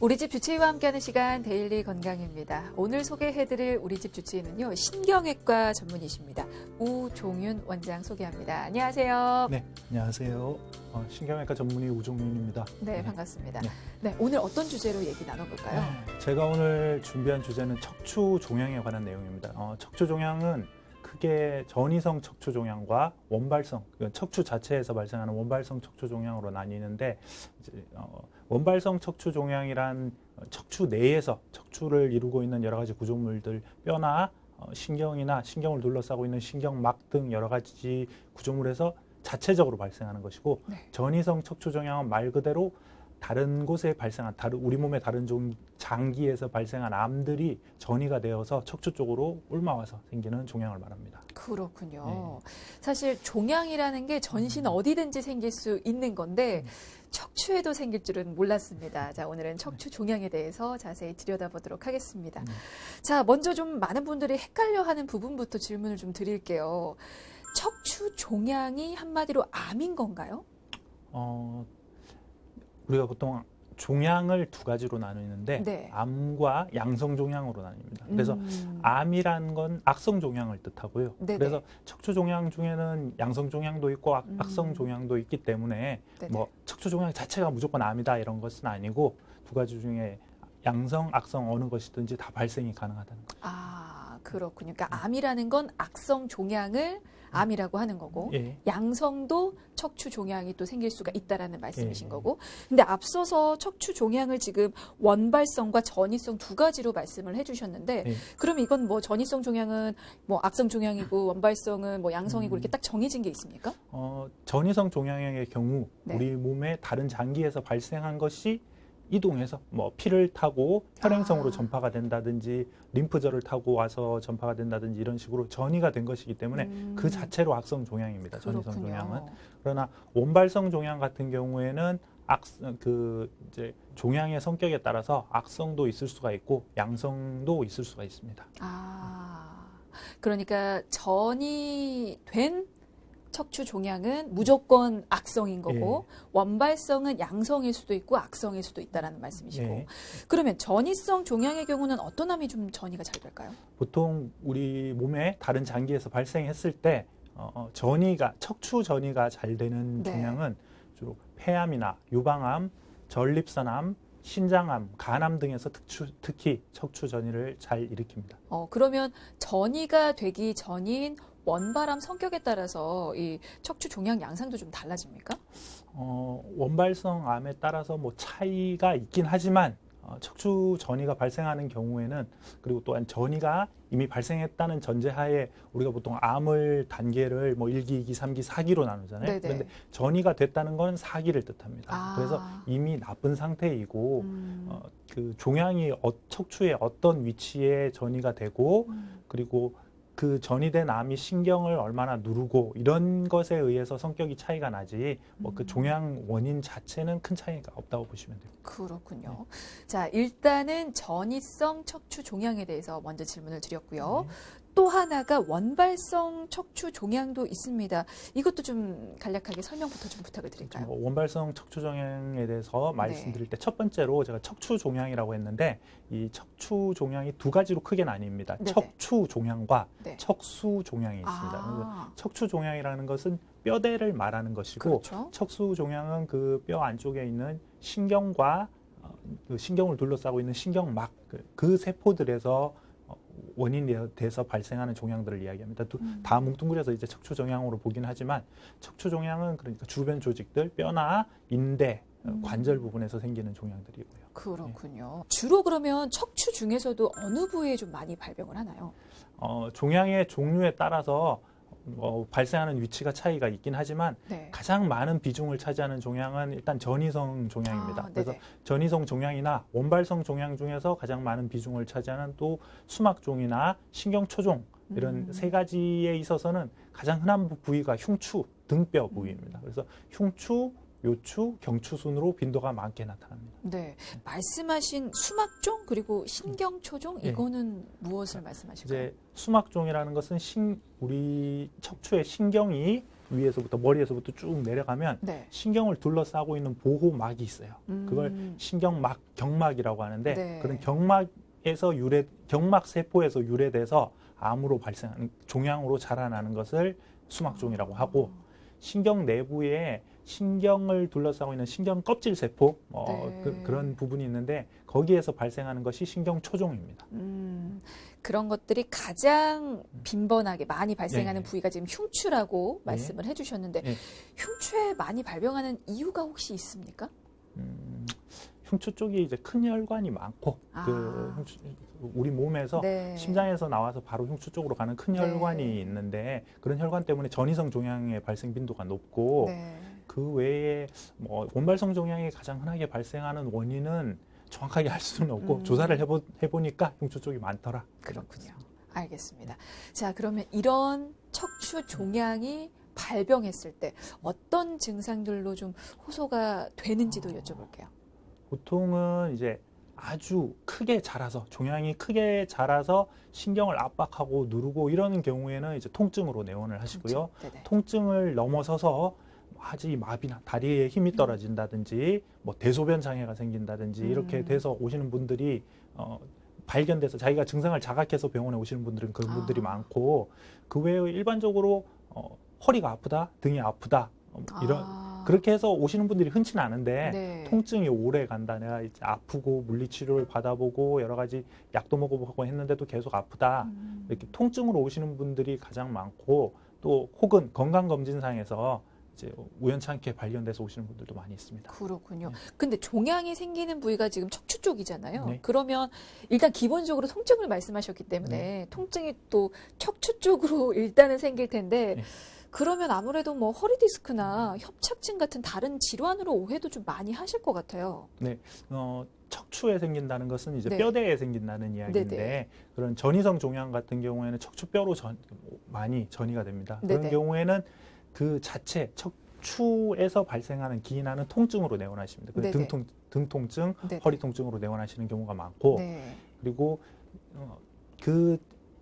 우리 집 주치의와 함께하는 시간 데일리 건강입니다. 오늘 소개해드릴 우리 집 주치의는요 신경외과 전문의십니다. 우종윤 원장 소개합니다. 안녕하세요. 네, 안녕하세요. 어, 신경외과 전문의 우종민입니다. 네, 반갑습니다. 네. 네, 오늘 어떤 주제로 얘기 나눠볼까요? 네, 제가 오늘 준비한 주제는 척추 종양에 관한 내용입니다. 어, 척추 종양은 크게 전이성 척추 종양과 원발성, 그 척추 자체에서 발생하는 원발성 척추 종양으로 나뉘는데 이제, 어, 원발성 척추 종양이란 척추 내에서 척추를 이루고 있는 여러 가지 구조물들, 뼈나 어, 신경이나 신경을 둘러싸고 있는 신경막 등 여러 가지 구조물에서 자체적으로 발생하는 것이고 네. 전이성 척추 종양은 말 그대로 다른 곳에 발생한 다른 우리 몸의 다른 종 장기에서 발생한 암들이 전이가 되어서 척추 쪽으로 옮아와서 생기는 종양을 말합니다. 그렇군요. 네. 사실 종양이라는 게 전신 어디든지 생길 수 있는 건데 음. 척추에도 생길 줄은 몰랐습니다. 자, 오늘은 척추 종양에 대해서 자세히 들여다보도록 하겠습니다. 음. 자, 먼저 좀 많은 분들이 헷갈려하는 부분부터 질문을 좀 드릴게요. 척추 종양이 한마디로 암인 건가요? 어, 우리가 보통 종양을 두 가지로 나누는데 네. 암과 양성 종양으로 나뉩니다. 그래서 음. 암이라는 건 악성 종양을 뜻하고요. 네네. 그래서 척추 종양 중에는 양성 종양도 있고 악, 음. 악성 종양도 있기 때문에 네네. 뭐 척추 종양 자체가 무조건 암이다 이런 것은 아니고 두 가지 중에 양성, 악성 어느 것이든지 다 발생이 가능하다는 거죠. 아, 그렇군요. 그러니까 암이라는 건 악성 종양을 암이라고 하는 거고 예. 양성도 척추 종양이 또 생길 수가 있다라는 말씀이신 예. 거고. 근데 앞서서 척추 종양을 지금 원발성과 전이성 두 가지로 말씀을 해주셨는데, 예. 그럼 이건 뭐 전이성 종양은 뭐 악성 종양이고 원발성은 뭐 양성이고 음. 이렇게 딱 정해진 게 있습니까? 어, 전이성 종양의 경우 네. 우리 몸의 다른 장기에서 발생한 것이 이동해서 뭐 피를 타고 혈행성으로 아. 전파가 된다든지 림프절을 타고 와서 전파가 된다든지 이런 식으로 전이가 된 것이기 때문에 음, 그 자체로 악성 종양입니다. 전이성 그렇군요. 종양은 그러나 원발성 종양 같은 경우에는 악, 그 이제 종양의 성격에 따라서 악성도 있을 수가 있고 양성도 있을 수가 있습니다. 아, 그러니까 전이 된 척추 종양은 무조건 악성인 거고 원발성은 양성일 수도 있고 악성일 수도 있다라는 말씀이시고 예. 그러면 전이성 종양의 경우는 어떤 암이 좀 전이가 잘 될까요? 보통 우리 몸의 다른 장기에서 발생했을 때 어, 어, 전이가 척추 전이가 잘 되는 네. 종양은 주로 폐암이나 유방암, 전립선암, 신장암, 간암 등에서 특추, 특히 척추 전이를 잘 일으킵니다. 어, 그러면 전이가 되기 전인 원발암 성격에 따라서 이 척추 종양 양상도 좀 달라집니까? 어, 원발성 암에 따라서 뭐 차이가 있긴 하지만 어, 척추 전이가 발생하는 경우에는 그리고 또한 전이가 이미 발생했다는 전제하에 우리가 보통 암을 단계를 뭐 1기, 2기, 3기, 4기로 나누잖아요. 네네. 그런데 전이가 됐다는 건 4기를 뜻합니다. 아. 그래서 이미 나쁜 상태이고 음, 어, 그 종양이 어, 척추의 어떤 위치에 전이가 되고 음, 그리고 그 전이 된 암이 신경을 얼마나 누르고 이런 것에 의해서 성격이 차이가 나지 뭐그 음. 종양 원인 자체는 큰 차이가 없다고 보시면 돼요. 그렇군요. 자, 일단은 전이성 척추 종양에 대해서 먼저 질문을 드렸고요. 네. 또 하나가 원발성 척추 종양도 있습니다. 이것도 좀 간략하게 설명부터 좀 부탁을 드릴까요? 뭐 원발성 척추 종양에 대해서 네. 말씀드릴 때 첫 번째로 제가 척추 종양이라고 했는데 이 척추 종양이 두 가지로 크게 나뉩니다. 네네. 척추 종양과 네. 척수 종양이 있습니다. 아, 척추 종양이라는 것은 뼈대를 말하는 것이고 그렇죠. 척수 종양은 그 뼈 안쪽에 있는 신경과 어, 그 신경을 둘러싸고 있는 신경막 그, 그 세포들에서 어, 원인이 돼서 발생하는 종양들을 이야기합니다. 두- 음. 다 뭉뚱그려서 이제 척추 종양으로 보긴 하지만 척추 종양은 그러니까 주변 조직들 뼈나 인대 어, 음. 관절 부분에서 생기는 종양들이고요. 그렇군요. 주로 그러면 척추 중에서도 어느 부위에 좀 많이 발병을 하나요? 어, 종양의 종류에 따라서 어, 발생하는 위치가 차이가 있긴 하지만 네. 가장 많은 비중을 차지하는 종양은 일단 전이성 종양입니다. 아, 그래서. 전이성 종양이나 원발성 종양 중에서 가장 많은 비중을 차지하는 또 수막종이나 신경초종 이런 음. 세 가지에 있어서는 가장 흔한 부- 부위가 흉추, 등뼈 음. 부위입니다. 그래서 흉추, 요추, 경추 순으로 빈도가 많게 나타납니다. 네. 말씀하신 수막종 그리고 신경초종 예. 이거는 무엇을 말씀하실까요? 이제 수막종이라는 것은 신, 우리 척추의 신경이 위에서부터 머리에서부터 쭉 내려가면 네. 신경을 둘러싸고 있는 보호막이 있어요. 그걸 음. 신경막 경막이라고 하는데 네. 그런 경막에서 유래 경막 세포에서 유래돼서 암으로 발생하는 종양으로 자라나는 것을 수막종이라고 하고 신경 내부에 신경을 둘러싸고 있는 신경 껍질 세포 어, 네. 그, 런 부분이 있는데 거기에서 발생하는 것이 신경 초종입니다. 음, 그런 것들이 가장 빈번하게 많이 발생하는 네. 부위가 지금 흉추라고 네. 말씀을 해주셨는데 네. 흉추에 많이 발병하는 이유가 혹시 있습니까? 음, 흉추 쪽이 이제 큰 혈관이 많고 아. 그 흉추, 우리 몸에서 네. 심장에서 나와서 바로 흉추 쪽으로 가는 큰 네. 혈관이 있는데 그런 혈관 때문에 전이성 종양의 발생 빈도가 높고 네. 그 외에 뭐 원발성 종양이 가장 흔하게 발생하는 원인은 정확하게 알 수는 없고 음. 조사를 해보, 해보니까 흉추 쪽이 많더라. 그렇군요. 알겠습니다. 자, 그러면 이런 척추 종양이 발병했을 때 어떤 증상들로 좀 호소가 되는지도 여쭤볼게요. 보통은 이제 아주 크게 자라서 종양이 크게 자라서 신경을 압박하고 누르고 이러는 경우에는 이제 통증으로 내원을 하시고요. 네네. 통증을 넘어서서 하지 마비나 다리에 힘이 떨어진다든지 뭐 대소변 장애가 생긴다든지 이렇게 음. 돼서 오시는 분들이 어 발견돼서 자기가 증상을 자각해서 병원에 오시는 분들은 그런 분들이 아. 많고 그 외에 일반적으로 어 허리가 아프다, 등이 아프다 어, 이런 아, 그렇게 해서 오시는 분들이 흔치는 않은데 네. 통증이 오래 간다. 내가 이제 아프고 물리치료를 받아보고 여러 가지 약도 먹어보고 했는데도 계속 아프다. 음. 이렇게 통증으로 오시는 분들이 가장 많고 또 혹은 건강검진상에서 이제 우연찮게 발견돼서 오시는 분들도 많이 있습니다. 그렇군요. 네. 근데 종양이 생기는 부위가 지금 척추 쪽이잖아요. 네. 그러면 일단 기본적으로 통증을 말씀하셨기 때문에 통증이 또 척추 쪽으로 일단은 생길 텐데 네. 그러면 아무래도 뭐 허리 디스크나 협착증 같은 다른 질환으로 오해도 좀 많이 하실 것 같아요. 어, 척추에 생긴다는 것은 이제 네. 뼈대에 생긴다는 이야기인데 네네. 그런 전이성 종양 같은 경우에는 척추뼈로 전, 많이 전이가 됩니다. 그런 네네. 경우에는 그 자체 척추에서 발생하는 기인하는 통증으로 내원하십니다. 그 네네. 등통, 등통증, 네. 허리 통증으로 내원하시는 경우가 많고 네. 그리고 어, 그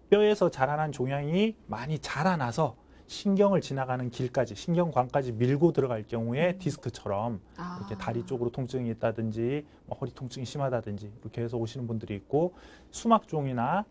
뼈에서 자라난 종양이 많이 자라나서 신경을 지나가는 길까지 신경관까지 밀고 들어갈 경우에 음. 디스크처럼 아. 이렇게 다리 쪽으로 통증이 있다든지 뭐 허리 통증이 심하다든지 이렇게 해서 오시는 분들이 있고 수막종이나 어,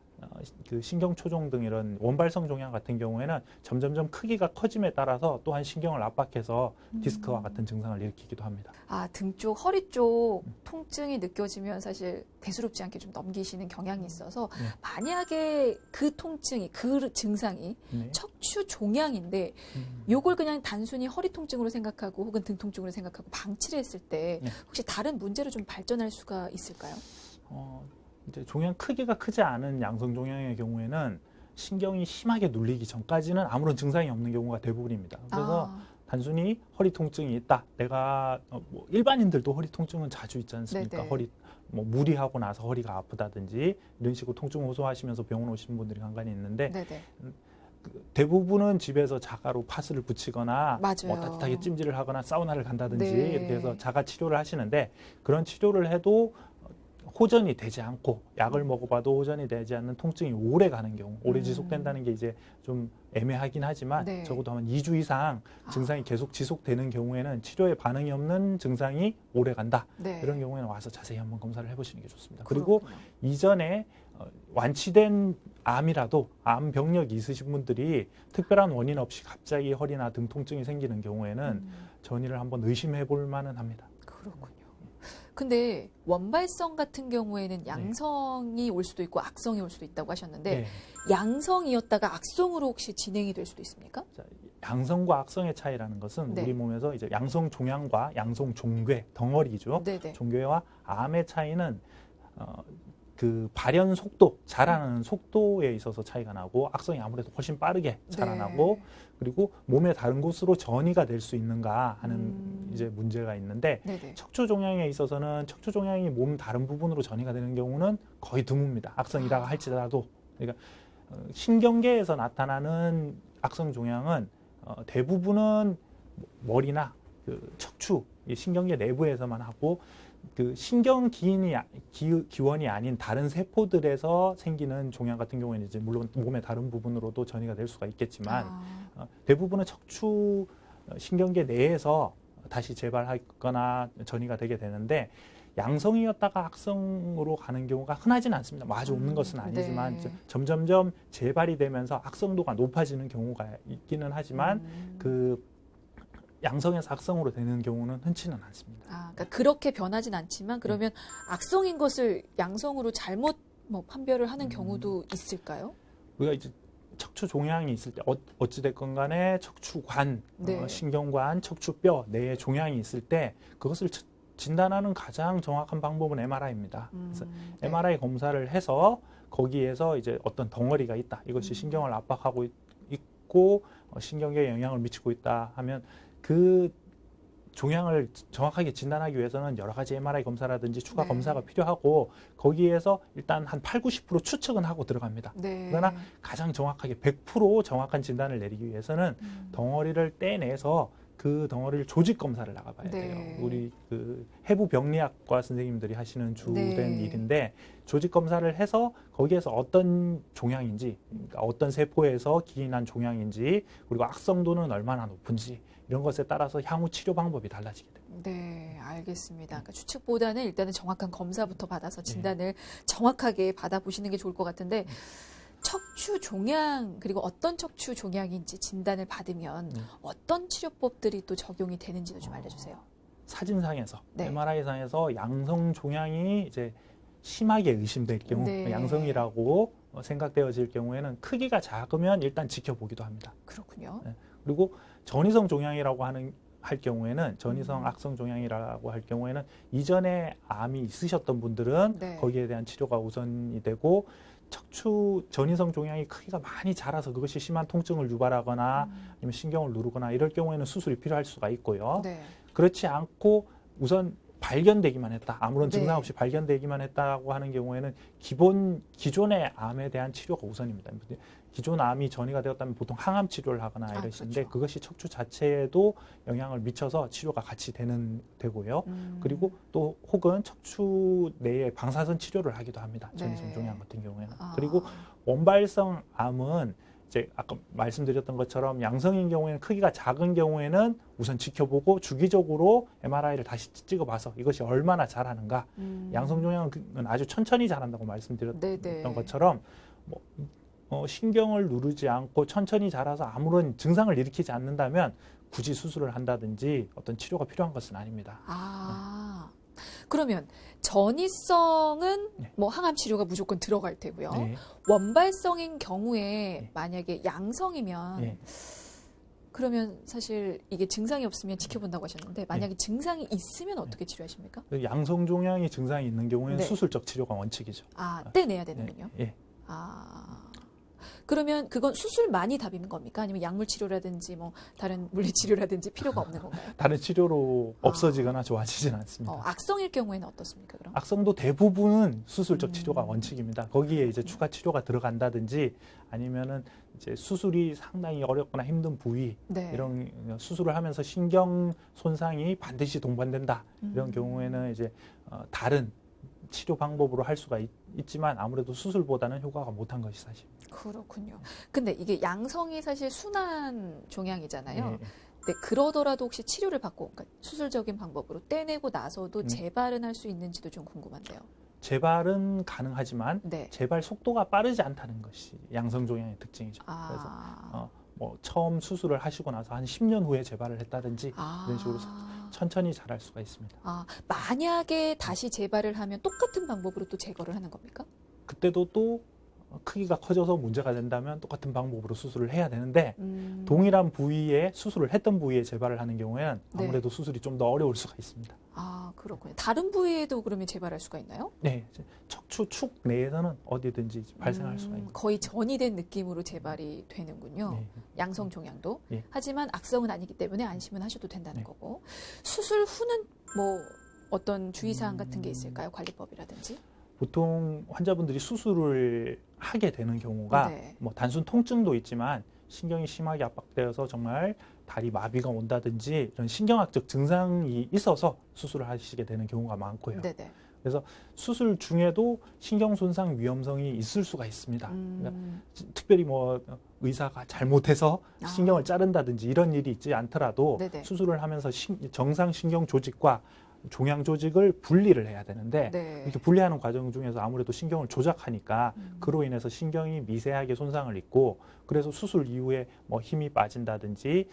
그 신경초종 등 이런 원발성 종양 같은 경우에는 점점점 크기가 커짐에 따라서 또한 신경을 압박해서 디스크와 음. 같은 증상을 일으키기도 합니다. 아, 등 쪽, 허리 쪽 통증이 느껴지면 사실 대수롭지 않게 좀 넘기시는 경향이 있어서 네. 만약에 그 통증이, 그 증상이 네. 척추 종양인데 음. 요걸 그냥 단순히 허리 통증으로 생각하고 혹은 등 통증으로 생각하고 방치를 했을 때 네. 혹시 다른 문제로 좀 발전할 수가 있을까요? 어, 이제 종양 크기가 크지 않은 양성 종양의 경우에는 신경이 심하게 눌리기 전까지는 아무런 증상이 없는 경우가 대부분입니다. 그래서 아, 단순히 허리 통증이 있다. 내가 어, 뭐 일반인들도 허리 통증은 자주 있지 않습니까? 네네. 허리 뭐 무리하고 나서 허리가 아프다든지 이런 식으로 통증 호소하시면서 병원 오시는 분들이 간간히 있는데 네네. 그 대부분은 집에서 자가로 파스를 붙이거나 맞아요. 뭐 따뜻하게 찜질을 하거나 사우나를 간다든지 네. 이렇게 해서 자가 치료를 하시는데 그런 치료를 해도 호전이 되지 않고 약을 음. 먹어봐도 호전이 되지 않는 통증이 오래 가는 경우 오래 음. 지속된다는 게 이제 좀 애매하긴 하지만 네. 적어도 한 2주 이상 아. 증상이 계속 지속되는 경우에는 치료에 반응이 없는 증상이 오래 간다 네. 이런 경우에는 와서 자세히 한번 검사를 해보시는 게 좋습니다. 그리고 그렇군요. 이전에 어, 완치된 암이라도 암 병력이 있으신 분들이 특별한 원인 없이 갑자기 허리나 등 통증이 생기는 경우에는 음, 전이를 한번 의심해 볼 만은 합니다. 그렇군요. 근데 원발성 같은 경우에는 네. 양성이 올 수도 있고 악성이 올 수도 있다고 하셨는데 네. 양성이었다가 악성으로 혹시 진행이 될 수도 있습니까? 자, 양성과 악성의 차이라는 것은 네. 우리 몸에서 이제 양성 종양과 양성 종괴 덩어리죠. 네네. 종괴와 암의 차이는 어, 그 발현 속도, 자라는 속도에 있어서 차이가 나고 악성이 아무래도 훨씬 빠르게 자라나고 네. 그리고 몸의 다른 곳으로 전이가 될 수 있는가 하는 음. 이제 문제가 있는데 네네. 척추 종양에 있어서는 척추 종양이 몸 다른 부분으로 전이가 되는 경우는 거의 드뭅니다. 악성이라 아. 할지라도 그러니까 어, 신경계에서 나타나는 악성 종양은 어, 대부분은 머리나 그 척추 이 신경계 내부에서만 하고 그 신경 기인이 아- 기, 기원이 아닌 다른 세포들에서 생기는 종양 같은 경우에는 이제 물론 몸의 다른 부분으로도 전이가 될 수가 있겠지만 아, 어, 대부분은 척추 신경계 내에서 다시 재발하거나 전이가 되게 되는데 양성이었다가 악성으로 가는 경우가 흔하지는 않습니다. 뭐 아주 없는 음, 것은 아니지만 네. 저- 점점점 재발이 되면서 악성도가 높아지는 경우가 있기는 하지만 음. 그 양성에서 악성으로 되는 경우는 흔치는 않습니다. 아, 그러니까 그렇게 변하진 않지만 그러면 악성인 것을 양성으로 잘못 뭐 판별을 하는 음. 경우도 있을까요? 우리가 이제 척추 종양이 있을 때 어, 어찌 됐건 간에 척추관, 네. 어, 신경관, 척추뼈 내에 종양이 있을 때 그것을 치- 진단하는 가장 정확한 방법은 MRI입니다. 그래서 음, 네. MRI 검사를 해서 거기에서 이제 어떤 덩어리가 있다. 이것이 음. 신경을 압박하고 있- 있고 어, 신경계에 영향을 미치고 있다 하면 그 종양을 정확하게 진단하기 위해서는 여러 가지 MRI 검사라든지 추가 네. 검사가 필요하고 거기에서 일단 한 8, 90% 추측은 하고 들어갑니다. 네. 그러나 가장 정확하게 100% 정확한 진단을 내리기 위해서는 음. 덩어리를 떼내서 그 덩어리를 조직 검사를 나가봐야 네. 돼요. 우리 그 해부 병리학과 선생님들이 하시는 주된 네. 일인데 조직 검사를 해서 거기에서 어떤 종양인지, 그러니까 어떤 세포에서 기인한 종양인지, 그리고 악성도는 얼마나 높은지 이런 것에 따라서 향후 치료 방법이 달라지게 됩니다. 네, 알겠습니다. 그러니까 추측보다는 일단은 정확한 검사부터 네. 받아서 진단을 정확하게 받아보시는 게 좋을 것 같은데 척추 종양 그리고 어떤 척추 종양인지 진단을 받으면 네. 어떤 치료법들이 또 적용이 되는지도 좀 알려주세요. 사진상에서 네. MRI상에서 양성 종양이 이제 심하게 의심될 경우 네. 양성이라고 어, 생각되어질 경우에는 크기가 작으면 일단 지켜보기도 합니다. 그렇군요. 네. 그리고 전이성 종양이라고 하는 할 경우에는 전이성 음. 악성 종양이라고 할 경우에는 이전에 암이 있으셨던 분들은 네. 거기에 대한 치료가 우선이 되고 척추 전이성 종양이 크기가 많이 자라서 그것이 심한 통증을 유발하거나 음, 아니면 신경을 누르거나 이럴 경우에는 수술이 필요할 수가 있고요. 네. 그렇지 않고 우선 발견되기만 했다. 아무런 네. 증상 없이 발견되기만 했다고 하는 경우에는 기본 기존의 암에 대한 치료가 우선입니다. 기존 암이 전이가 되었다면 보통 항암 치료를 하거나 아, 이러시는데 그렇죠. 그것이 척추 자체에도 영향을 미쳐서 치료가 같이 되는 되고요. 음, 그리고 또 혹은 척추 내에 방사선 치료를 하기도 합니다. 전이성 네. 종양 같은 경우에는. 아, 그리고 원발성 암은 이제 아까 말씀드렸던 것처럼 양성인 경우에는 크기가 작은 경우에는 우선 지켜보고 주기적으로 MRI를 다시 찍어봐서 이것이 얼마나 잘하는가. 음, 양성 종양은 아주 천천히 자란다고 말씀드렸던 네네. 것처럼 뭐 어, 신경을 누르지 않고 천천히 자라서 아무런 증상을 일으키지 않는다면 굳이 수술을 한다든지 어떤 치료가 필요한 것은 아닙니다. 아, 그러면 전이성은 네. 뭐 항암 치료가 무조건 들어갈 테고요. 네. 원발성인 경우에 네. 만약에 양성이면 네. 그러면 사실 이게 증상이 없으면 지켜본다고 하셨는데 만약에 증상이 있으면 어떻게 치료하십니까? 그 양성 종양이 증상이 있는 경우에는 네. 수술적 치료가 원칙이죠. 아, 떼내야 네. 되는군요. 예. 아. 그러면 그건 수술만이 답인 겁니까? 아니면 약물 치료라든지 뭐 다른 물리 치료라든지 필요가 없는 건가요? 다른 치료로 아. 없어지거나 좋아지진 않습니다. 어, 악성일 경우에는 어떻습니까? 그럼? 악성도 대부분은 수술적 음. 치료가 원칙입니다. 거기에 이제 추가 치료가 들어간다든지 아니면은 이제 수술이 상당히 어렵거나 힘든 부위 네. 이런 수술을 하면서 신경 손상이 반드시 동반된다 이런 음. 경우에는 이제 어, 다른 치료 방법으로 할 수가 있, 지만 아무래도 수술보다는 효과가 못한 것이 사실. 그렇군요. 근데 이게 양성이 사실 순한 종양이잖아요. 예, 네, 그러더라도 혹시 치료를 받고 그러니까 수술적인 방법으로 떼내고 나서도 음. 재발은 할 수 있는지도 좀 궁금한데요. 재발은 가능하지만 네. 재발 속도가 빠르지 않다는 것이 양성 종양의 특징이죠. 그래서 아, 어, 뭐 처음 수술을 하시고 나서 한 10년 후에 재발을 했다든지 아, 이런 식으로 천천히 자랄 수가 있습니다. 아, 만약에 다시 재발을 하면 똑같은 방법으로 또 제거를 하는 겁니까? 그때도 또 크기가 커져서 문제가 된다면 똑같은 방법으로 수술을 해야 되는데 음, 동일한 부위에 수술을 했던 부위에 재발을 하는 경우에는 네. 아무래도 수술이 좀 더 어려울 수가 있습니다. 아, 그렇군요. 다른 부위에도 그러면 재발할 수가 있나요? 네, 척추 축 내에서는 어디든지 발생할 음, 수가 있는. 거의 전이 된 느낌으로 재발이 되는군요. 네. 양성 종양도. 예. 하지만 악성은 아니기 때문에 안심은 하셔도 된다는 네. 거고. 수술 후는 뭐 어떤 주의사항 같은 게 음. 있을까요? 관리법이라든지. 보통 환자분들이 수술을 하게 되는 경우가 네. 뭐 단순 통증도 있지만 신경이 심하게 압박되어서 정말 다리 마비가 온다든지 이런 신경학적 증상이 있어서 수술을 하시게 되는 경우가 많고요. 네네. 그래서 수술 중에도 신경 손상 위험성이 있을 수가 있습니다. 그러니까 음. 특별히 뭐 의사가 잘못해서 아. 신경을 자른다든지 이런 일이 있지 않더라도 네네. 수술을 하면서 신- 정상 신경 조직과 종양 조직을 분리를 해야 되는데 네. 이렇게 분리하는 과정 중에서 아무래도 신경을 조작하니까 음. 그로 인해서 신경이 미세하게 손상을 입고 그래서 수술 이후에 뭐 힘이 빠진다든지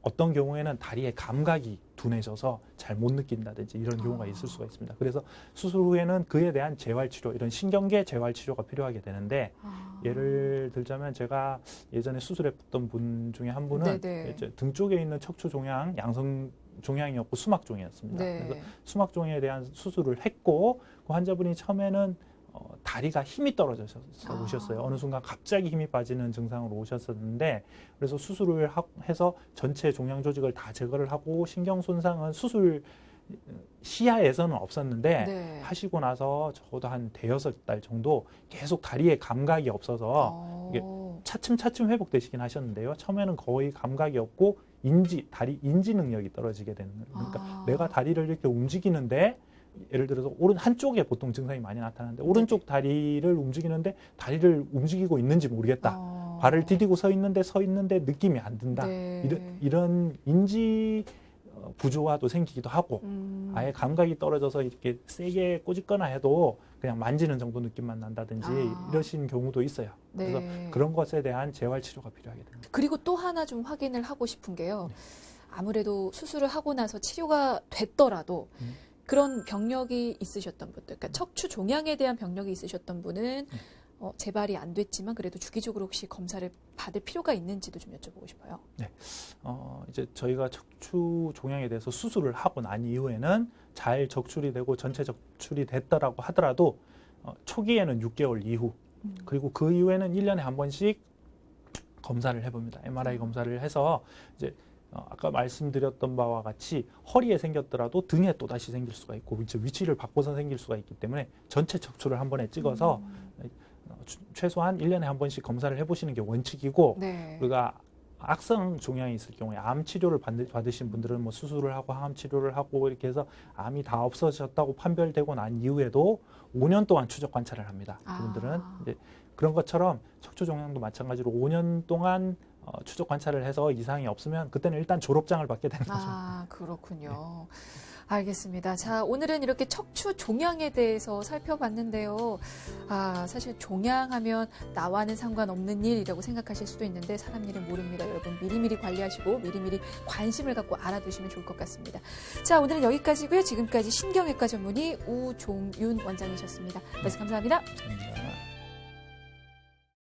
어떤 경우에는 다리의 감각이 둔해져서 잘 못 느낀다든지 이런 경우가 아. 있을 수가 있습니다. 그래서 수술 후에는 그에 대한 재활 치료, 이런 신경계 재활 치료가 필요하게 되는데 아. 예를 들자면 제가 예전에 수술했던 분 중에 한 분은 네네. 이제 등 쪽에 있는 척추 종양, 양성 종양이었고 수막 종이었습니다. 네. 그래서 수막 종에 대한 수술을 했고 그 환자분이 처음에는 어, 다리가 힘이 떨어져서 아. 오셨어요. 어느 순간 갑자기 힘이 빠지는 증상으로 오셨었는데 그래서 수술을 하- 해서 전체 종양 조직을 다 제거를 하고 신경 손상은 수술 시야에서는 없었는데 네. 하시고 나서 적어도 한 대여섯 달 정도 계속 다리에 감각이 없어서 어. 이게 차츰차츰 회복되시긴 하셨는데요. 처음에는 거의 감각이 없고 인지 다리 인지 능력이 떨어지게 되는 그러니까 아. 내가 다리를 이렇게 움직이는데 예를 들어서 오른 한쪽에 보통 증상이 많이 나타나는데 오른쪽 다리를 움직이는데 다리를 움직이고 있는지 모르겠다. 어. 발을 디디고 서 있는데 서 있는데 느낌이 안 든다. 네. 이런 이런 인지 어, 부조화도 생기기도 하고 음. 아예 감각이 떨어져서 이렇게 세게 꼬집거나 해도 그냥 만지는 정도 느낌만 난다든지 아. 이러신 경우도 있어요. 네. 그래서 그런 것에 대한 재활 치료가 필요하게 됩니다. 그리고 또 하나 좀 확인을 하고 싶은 네. 게요. 아무래도 수술을 하고 나서 치료가 됐더라도 음. 그런 병력이 있으셨던 분들, 그러니까 척추 종양에 대한 병력이 있으셨던 분은 네. 어, 재발이 안 됐지만 그래도 주기적으로 혹시 검사를 받을 필요가 있는지도 좀 여쭤보고 싶어요. 어, 이제 저희가 척추 종양에 대해서 수술을 하고 난 이후에는 잘 적출이 되고 전체 적출이 됐더라고 하더라도 어, 초기에는 6개월 이후 음. 그리고 그 이후에는 1년에 한 번씩 검사를 해봅니다. MRI 음. 검사를 해서 이제 어, 아까 말씀드렸던 바와 같이 허리에 생겼더라도 등에 또 다시 생길 수가 있고 이제 위치를 바꿔서 생길 수가 있기 때문에 전체 척추를 한 번에 찍어서 음. 최소한 1년에 한 번씩 검사를 해보시는 게 원칙이고 네. 우리가 악성 종양이 있을 경우에 암 치료를 받- 받으신 분들은 뭐 수술을 하고 항암 치료를 하고 이렇게 해서 암이 다 없어졌다고 판별되고 난 이후에도 5년 동안 추적 관찰을 합니다. 아. 그분들은 이제 그런 것처럼 척추 종양도 마찬가지로 5년 동안 어, 추적 관찰을 해서 이상이 없으면 그때는 일단 졸업장을 받게 되는 거죠. 아, 그렇군요. 알겠습니다. 자, 오늘은 이렇게 척추 종양에 대해서 살펴봤는데요. 아, 사실 종양하면 나와는 상관없는 일이라고 생각하실 수도 있는데 사람 일은 모릅니다. 여러분 미리미리 관리하시고 미리미리 관심을 갖고 알아두시면 좋을 것 같습니다. 자, 오늘은 여기까지고요. 지금까지 신경외과 전문의 우종윤 원장이셨습니다. 말씀 감사합니다. 감사합니다.